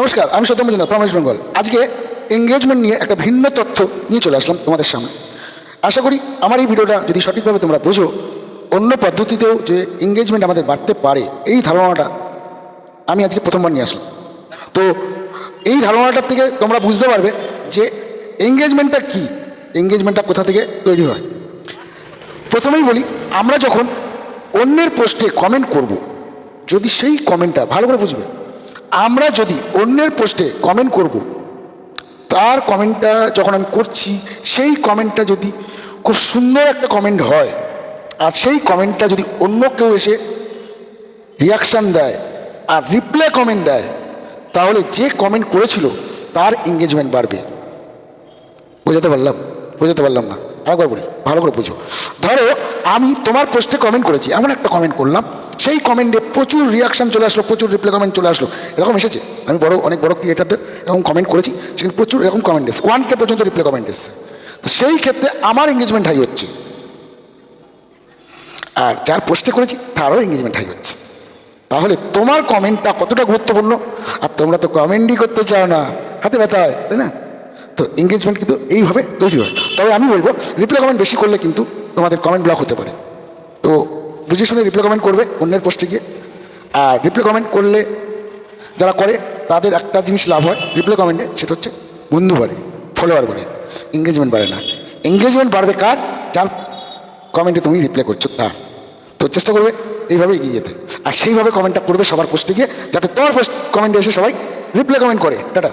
নমস্কার, আমি সত্যম মজুমদার ফ্রম ওয়েস্ট বেঙ্গল। আজকে এঙ্গেজমেন্ট নিয়ে একটা ভিন্ন তথ্য নিয়ে চলে আসলাম তোমাদের সামনে। আশা করি আমার এই ভিডিওটা যদি সঠিকভাবে তোমরা বোঝো, অন্য পদ্ধতিতেও যে এঙ্গেজমেন্ট আমাদের বাড়তে পারে, এই ধারণাটা আমি আজকে প্রথমবার নিয়ে আসলাম। তো এই ধারণাটার থেকে তোমরা বুঝতে পারবে যে এঙ্গেজমেন্টটা কী এঙ্গেজমেন্টটা কোথা থেকে তৈরি হয়। প্রথমেই বলি, আমরা যখন অন্যের পোস্টে কমেন্ট করব, যদি সেই কমেন্টটা ভালো করে বুঝবে আমরা যদি অন্যের পোস্টে কমেন্ট করব, তার কমেন্টটা যখন আমি করছি, সেই কমেন্টটা যদি খুব সুন্দর একটা কমেন্ট হয়, আর সেই কমেন্টটা যদি অন্য কেউ এসে রিয়াকশান দেয়, আর রিপ্লাই কমেন্ট দেয়, তাহলে যে কমেন্ট করেছিল, তার এঙ্গেজমেন্ট বাড়বে। বোঝাতে পারলাম? বোঝাতে পারলাম না? আরেকবার বলি, ভালো করে বুঝো। ধরো, আমি তোমার পোস্টে কমেন্ট করেছি, এমন একটা কমেন্ট করলাম সেই কমেন্টে প্রচুর রিয়াকশন চলে আসলো, প্রচুর রিপ্লাই কমেন্ট চলে আসলো। এরকম এসেছে। আমি বড়, অনেক বড় ক্রিয়েটারদের এরকম কমেন্ট করেছি, সেখানে প্রচুর এরকম কমেন্ট এসেছে। ওয়ান কে পর্যন্ত রিপ্লাই কমেন্ট এসেছে। তো সেই ক্ষেত্রে আমার এঙ্গেজমেন্ট হাই হচ্ছে। আর যার পোস্টে করেছি, তারও এঙ্গেজমেন্ট হাই হচ্ছে। তাহলে তোমার কমেন্টটা কতটা গুরুত্বপূর্ণ? আর তোমরা তো কমেন্টই করতে চাও না। হাতে ব্যথা হয়, তাই না? তো এঙ্গেজমেন্ট কিন্তু এইভাবে তৈরি হয়। তবে আমি বলব রিপ্লাই কমেন্ট বেশি করলে কিন্তু তোমাদের কমেন্ট ব্লক হতে পারে। বুঝে শুনে রিপ্লাই কমেন্ট করবে অন্যের পোস্টে গিয়ে। আর রিপ্লাই কমেন্ট করলে যারা করে, তাদের একটা জিনিস লাভ হয়। রিপ্লাই কমেন্টে সেটা হচ্ছে বন্ধু বাড়ে ফলোয়ার বাড়ে এঙ্গেজমেন্ট বাড়ে না। এঙ্গেজমেন্ট বাড়বে কার? যার কমেন্টে তুমি রিপ্লাই করছ তার তো চেষ্টা করবে এইভাবে এগিয়ে যেতে। আর সেইভাবে কমেন্টটা করবে সবার পোস্টে গিয়ে, যাতে তোমার পোস্ট কমেন্টে এসে সবাই রিপ্লাই কমেন্ট করে। টাটা।